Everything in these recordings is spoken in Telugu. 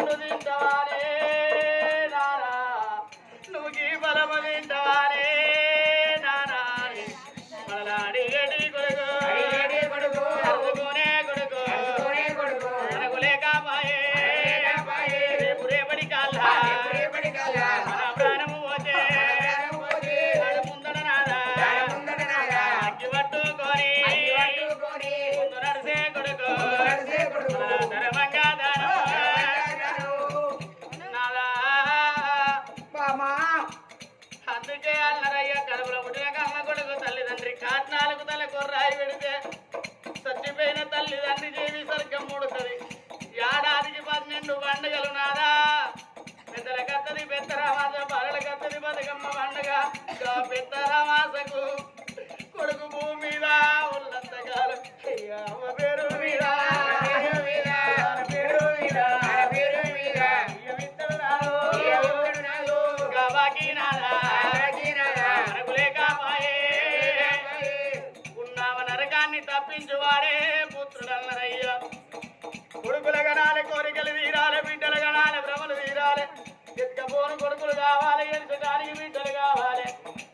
ಕಣ್ಣುದಿಂದ కొడుకులు కావాలి ఎలుసు కాలికి బిడ్డలు కావాలి.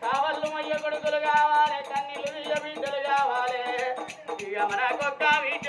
కావళ్ళు మయ్య కొడుకులు కావాలి కన్నీళ్ళు బిడ్డలు కావాలి. ఇక మనకొక్క బిడ్డ.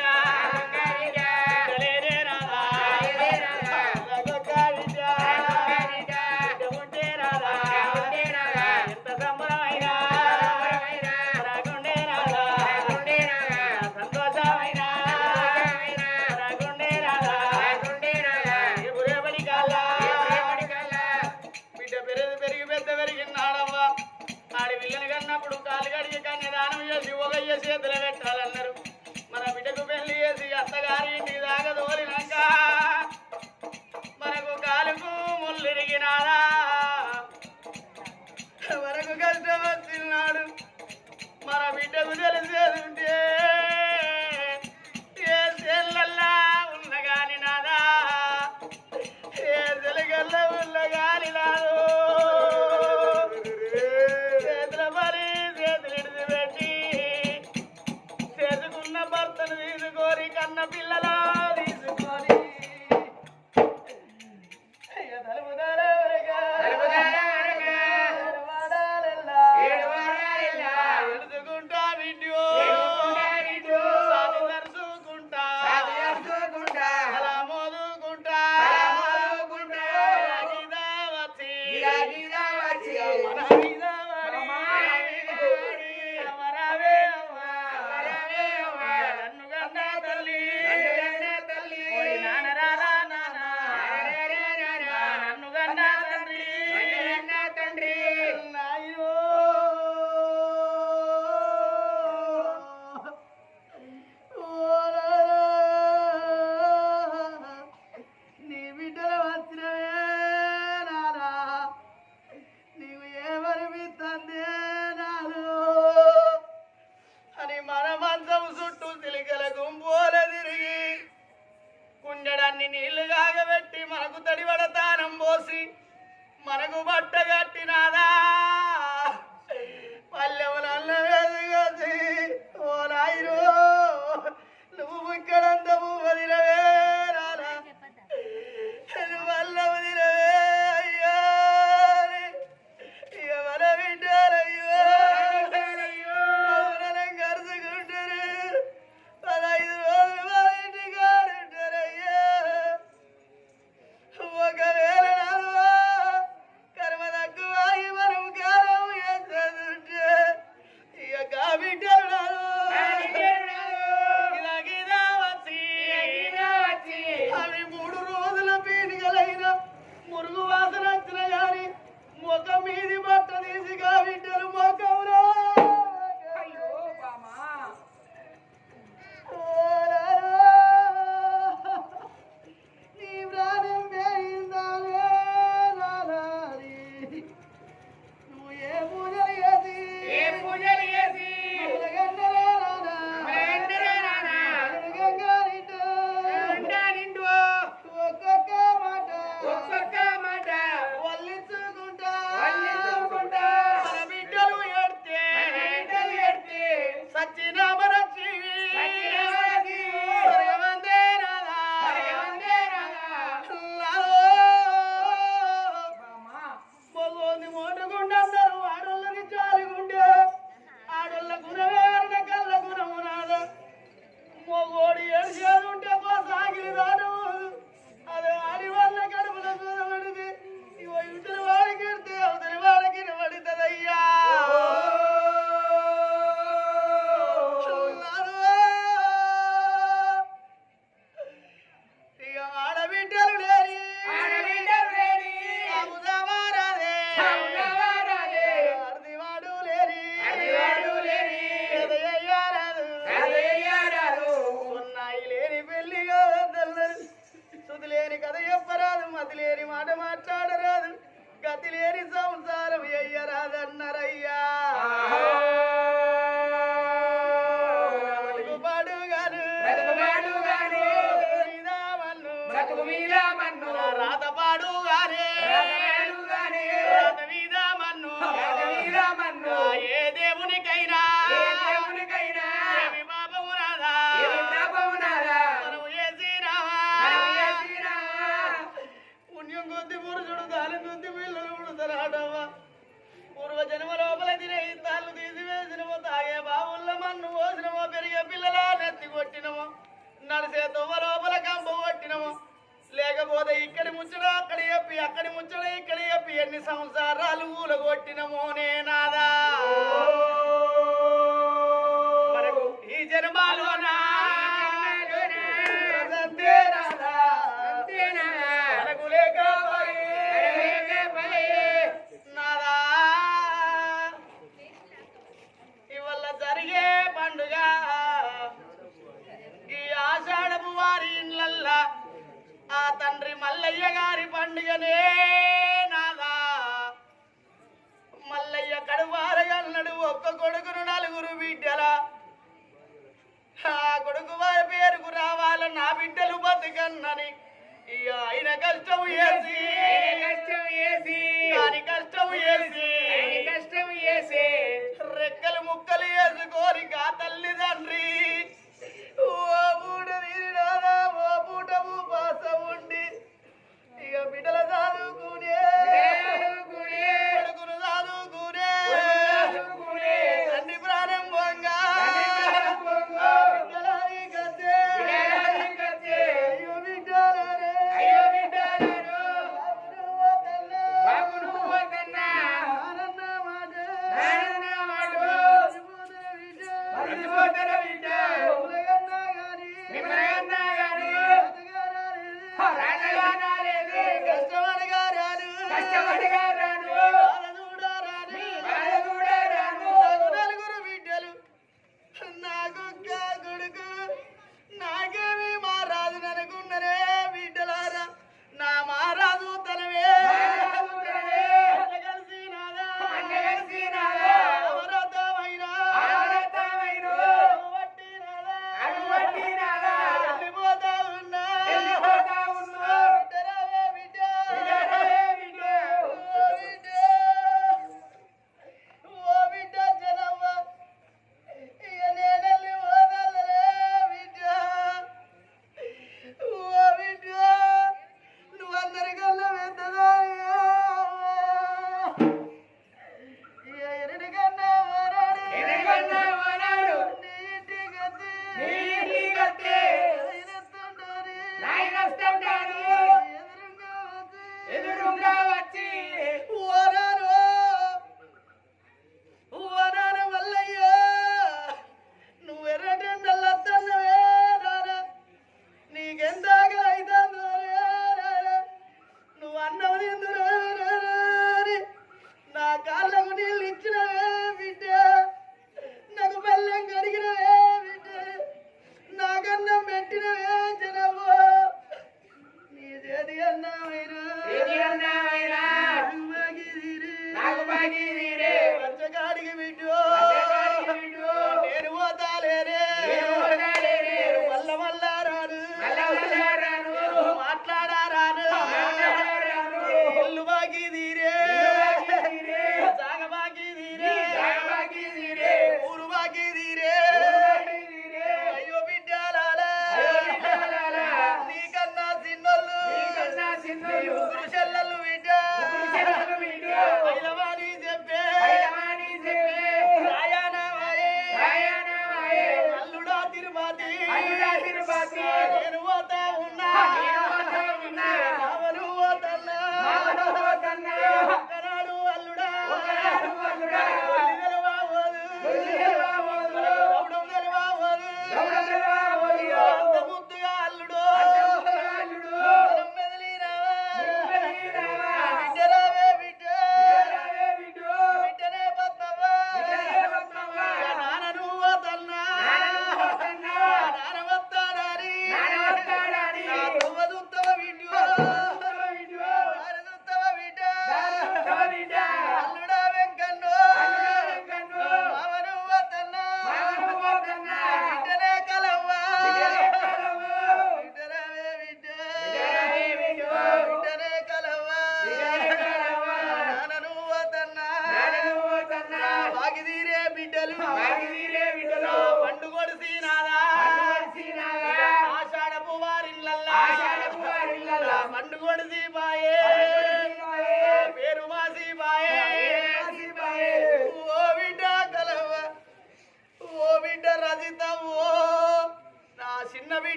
నీకన్నా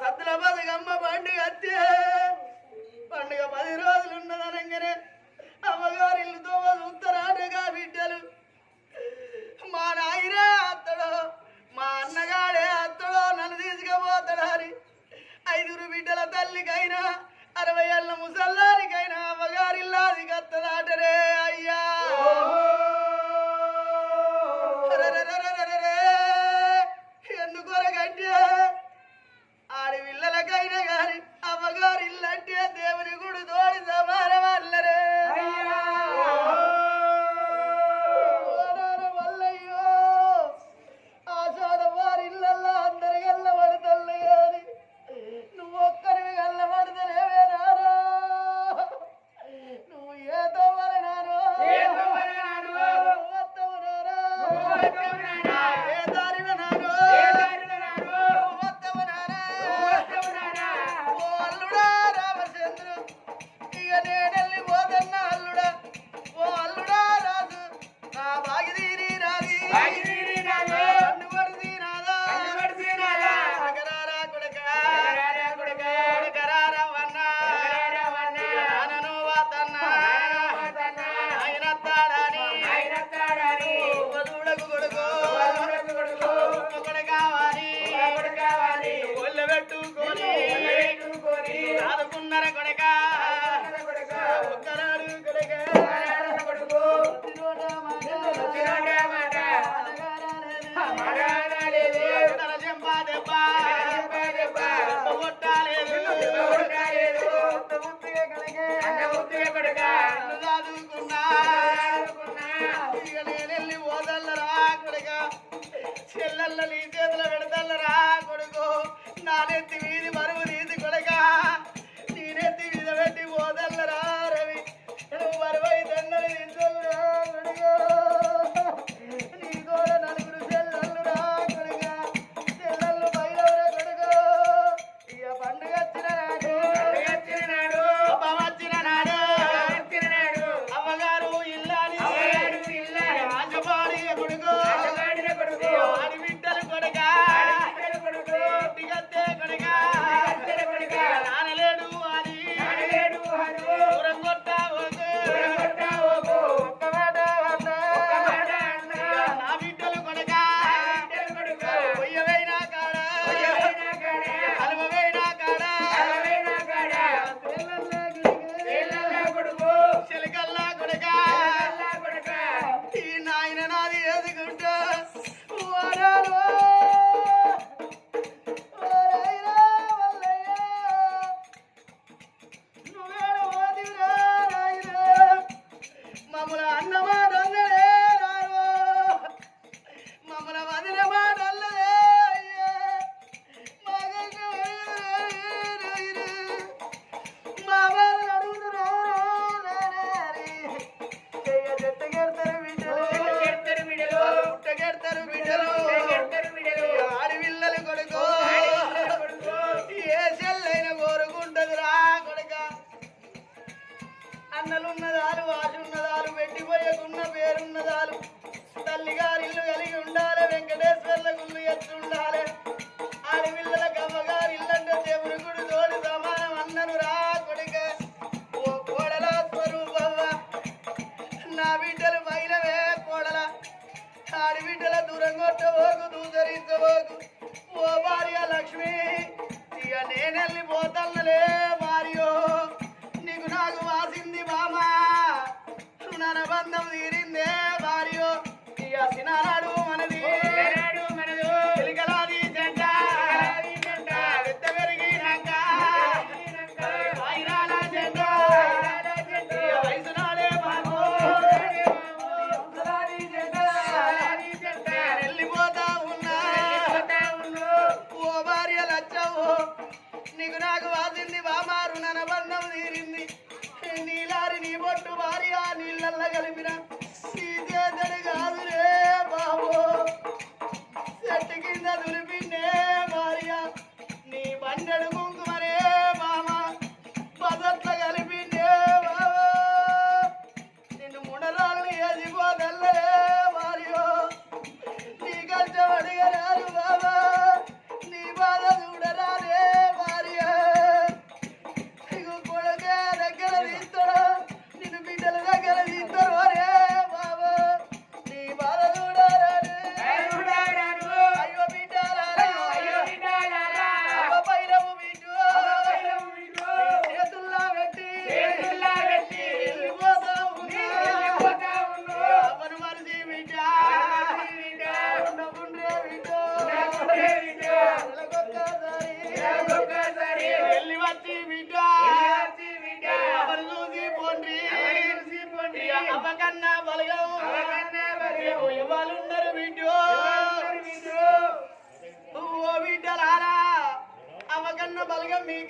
సద్దుల బతుకమ్మ పండుగ పండుగ పది రోజులు ఉన్నదనంగానే అమ్మగారు ఇల్లు దోమ చూస్తారాటగా బిడ్డలు. మా నాయనే అత్తడో మా అన్నగాడే అత్తడో నన్ను తీసుకుపోతాడారి ఐదుగురు బిడ్డల తల్లికైనా అరవై ఏళ్ళ ముసల్లానికైనా అమ్మగారిల్లాది కత్తదాటరే అయ్యా. ఎందుకోరకంటే la alegría.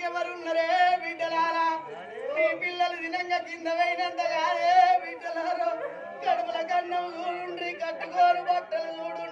బలగం బిడ్డలారా? మీ పిల్లలు దినంగా కింద పోయినంత కాదే బిడ్డలారో? కడుపుల కన్నం చూడుండ్రి కట్టుకోరు బట్టలు చూడుండ్రి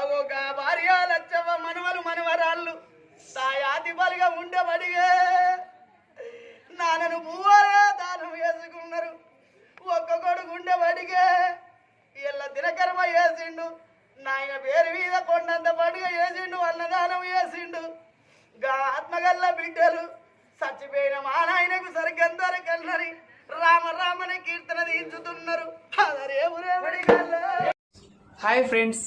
అవొక భార్య లచ్చవ మనవలు మనవరాళ్ళు. తాయాతి బలిగా ఉండబడిగే నాన్నను పువ్వాలుగా దానం వేసుకున్నారు. ఒక్క కొడుకు ఉండబడిగే ఇళ్ళ దినకర్మ వేసిండు. నాయన పేరు మీద కొండంత పండుగ వేసిండు అన్నదానం వేసిండు. గా ఆత్మగల్ల బిడ్డలు. చచ్చిపోయిన మా నాయనకు సరిగ్గందరు కన్నరి. రామ రామని కీర్తన తీర్చుతున్నారు. Hi friends